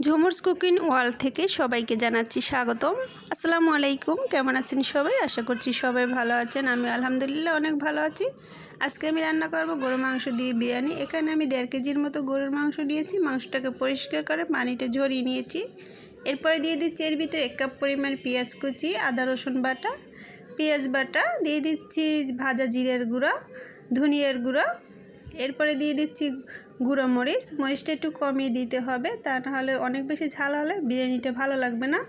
ঝুমুরস cooking world থেকে সবাইকে জানাচ্ছি স্বাগতম। আসসালামু আলাইকুম, কেমন আছেন সবাই? আশা করছি সবাই ভালো আছেন আমি আলহামদুলিল্লাহ অনেক ভালো আছি। আজকে আমি রান্না করব গরুর মাংস দিয়ে বিরিয়ানি। এখানে আমি দেড় কেজির মতো গরুর মাংস নিয়েছি। মাংসটাকে পরিষ্কার করে পানিটা ঝরিয়ে নিয়েছি। এরপরে দিয়ে দিচ্ছি এর ভিতরে এক কাপ পরিমাণ পেঁয়াজ কুচি, আদা, রসুন বাটা। পেঁয়াজ বাটা দিয়ে দিচ্ছি ভাজা জিরের গুঁড়ো, ধনিয়ার গুঁড়ো। এরপরে দিয়ে দিচ্ছি গুঁড়ো মরিচ, মরিচটা একটু কমিয়ে দিতে হবে, তা নাহলে অনেক বেশি ঝাল হলে বিরিয়ানিটা ভালো লাগবে না।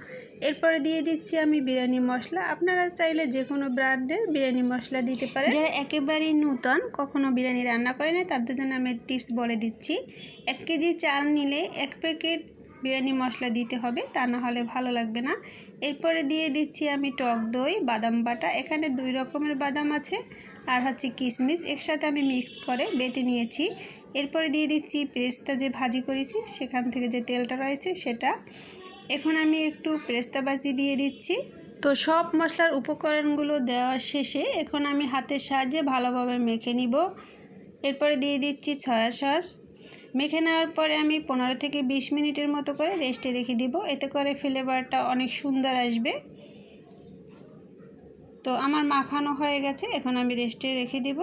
এরপরে দিয়ে দিচ্ছি আমি বিরিয়ানি মশলা। আপনারা চাইলে যে কোনো ব্র্যান্ডের বিরিয়ানি মশলা দিতে পারেন। যারা একেবারেই নূতন, কখনো বিরিয়ানি রান্না করে না তাদের জন্য আমি টিপস বলে দিচ্ছি। এক কেজি চাল নিলে এক প্যাকেট বিরিয়ানি মশলা দিতে হবে, তা না হলে ভালো লাগবে না। এরপরে দিয়ে দিচ্ছি আমি টক দই, বাদাম বাটা। এখানে দুই রকমের বাদাম আছে, আর হচ্ছে কিশমিশ একসাথে আমি মিক্স করে বেটে নিয়েছি। এরপরে দিয়ে দিচ্ছি পেস্তা যে ভাজি করেছি, সেখান থেকে যে তেলটা রয়েছে সেটা। এখন আমি একটু পেস্তা ভাজি দিয়ে দিচ্ছি। তো সব মশলার উপকরণগুলো দেওয়ার শেষে এখন আমি হাতের সাহায্যে ভালোভাবে মেখে নিব। এরপরে দিয়ে দিচ্ছি ছয়া সস। মেখে নেওয়ার পরে আমি পনেরো থেকে বিশ মিনিটের মতো করে রেস্টে রেখে দিব। এতে করে ফ্লেভারটা অনেক সুন্দর আসবে। তো আমার মাখানো হয়ে গেছে, এখন আমি রেস্টে রেখে দিব।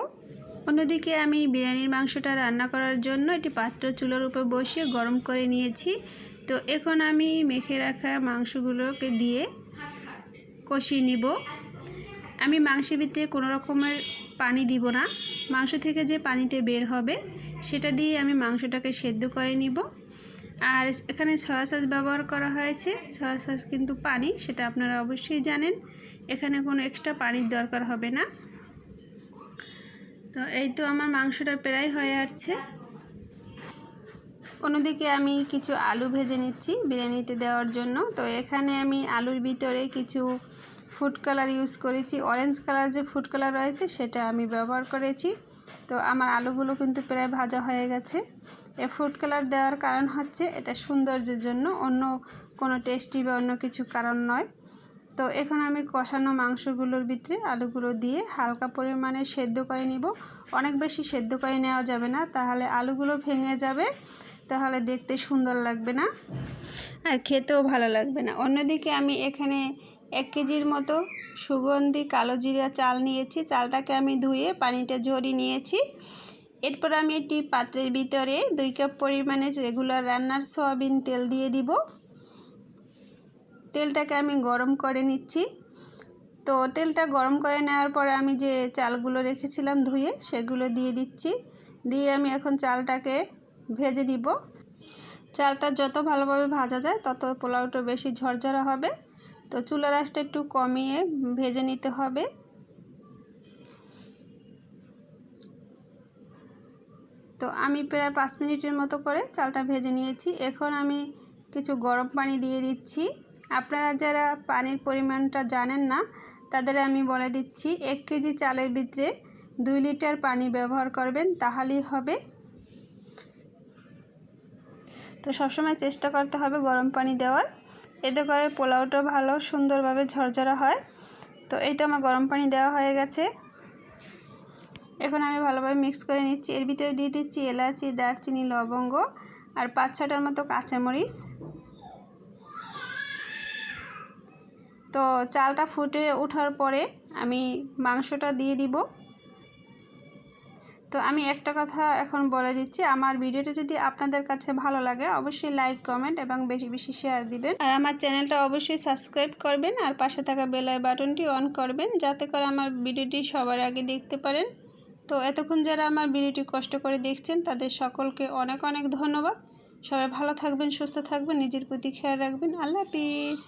অন্যদিকে আমি বিরিয়ানির মাংসটা রান্না করার জন্য একটি পাত্র চুলোর উপর বসিয়ে গরম করে নিয়েছি। তো এখন আমি মেখে রাখা মাংসগুলোকে দিয়ে কষিয়ে নিব। আমি মাংসের ভিতরে কোনো রকমের পানি দিব না। মাংস থেকে যে পানিটা বের হবে, সেটা দিয়ে আমি মাংসটাকে সেদ্ধ করে নিব। আর এখানে সয়া সস ব্যবহার করা হয়েছে। সয়া সস কিন্তু পানি, সেটা আপনারা অবশ্যই জানেন। এখানে কোনো এক্সট্রা পানির দরকার হবে না। তো এই তো আমার মাংসটা প্রায় হয়ে আসছে। অন্যদিকে আমি কিছু আলু ভেজে নিচ্ছি বিরিয়ানিতে দেওয়ার জন্য। তো এখানে আমি আলুর ভিতরে কিছু ফুড কালার ইউজ করেছি। অরেঞ্জ কালার যে ফুড কালার রয়েছে সেটা আমি ব্যবহার করেছি। তো আমার আলুগুলো কিন্তু প্রায় ভাজা হয়ে গেছে। এ ফুড কালার দেওয়ার কারণ হচ্ছে এটা সৌন্দর্যের জন্য, অন্য কোনো টেস্টি বা অন্য কিছু কারণ নয়। তো এখন আমি কষানো মাংসগুলোর ভিতরে আলুগুলো দিয়ে হালকা পরিমাণে সেদ্ধ করে নিব। অনেক বেশি সেদ্ধ করে নেওয়া যাবে না, তাহলে আলুগুলো ভেঙে যাবে, তাহলে দেখতে সুন্দর লাগবে না আর খেতেও ভালো লাগবে না। অন্যদিকে আমি এখানে এক কেজির মতো সুগন্ধি কালো জিরা চাল নিয়েছি, চালটাকে আমি ধুয়ে পানিটা ঝরিয়ে নিয়েছি। এরপর আমি একটি পাত্রের ভিতরে দুই কাপ পরিমাণে রেগুলার রান্নার সয়াবিন তেল দিয়ে দিব। তেলটাকে আমি গরম করে নিচ্ছি। তো তেলটা গরম করে নেওয়ার পরে আমি যে চালগুলো রেখেছিলাম ধুয়ে সেগুলো দিয়ে দিচ্ছি। দিয়ে আমি এখন চালটাকে ভেজে নিব। চালটা যত ভালোভাবে ভাজা যায় তত পোলাওটা বেশি ঝরঝরা হবে। তো চুলার আঁচটা একটু কমিয়ে ভেজে নিতে হবে। তো আমি প্রায় পাঁচ মিনিটের মতো করে চালটা ভেজে নিয়েছি। এখন আমি কিছু গরম পানি দিয়ে দিচ্ছি। আপনারা যারা পানির পরিমাণটা জানেন না, তাদের আমি বলে দিচ্ছি, এক কেজি চালের ভিতরে দুই লিটার পানি ব্যবহার করবেন, তাহলেই হবে। তো সবসময় চেষ্টা করতে হবে গরম পানি দেওয়ার। এতে করে পোলাওটা ভালো, সুন্দরভাবে ঝরঝরা হয়। তো এই তো আমার গরম পানি দেওয়া হয়ে গেছে। এখন আমি ভালোভাবে মিক্স করে নিচ্ছি। এর ভিতরে দিয়ে দিচ্ছি এলাচি, দারচিনি, লবঙ্গ আর পাঁচ ছটার মতো কাঁচামরিচ। তো চালটা ফুটে ওঠার পরে আমি মাংসটা দিয়ে দিব। তো আমি একটা কথা এখন বলে দিচ্ছি, আমার ভিডিওটা যদি আপনাদের কাছে ভালো লাগে অবশ্যই লাইক, কমেন্ট এবং বেশি বেশি শেয়ার দিবেন। আর আমার চ্যানেলটা অবশ্যই সাবস্ক্রাইব করবেন আর পাশে থাকা বেলাই বাটনটি অন করবেন যাতে করে আমার ভিডিওটি সবার আগে দেখতে পারেন। তো এতক্ষণ যারা আমার ভিডিওটি কষ্ট করে দেখছেন তাদের সকলকে অনেক অনেক ধন্যবাদ। সবাই ভালো থাকবেন, সুস্থ থাকবেন, নিজের প্রতি খেয়াল রাখবেন। আল্লাহ হাফিজ।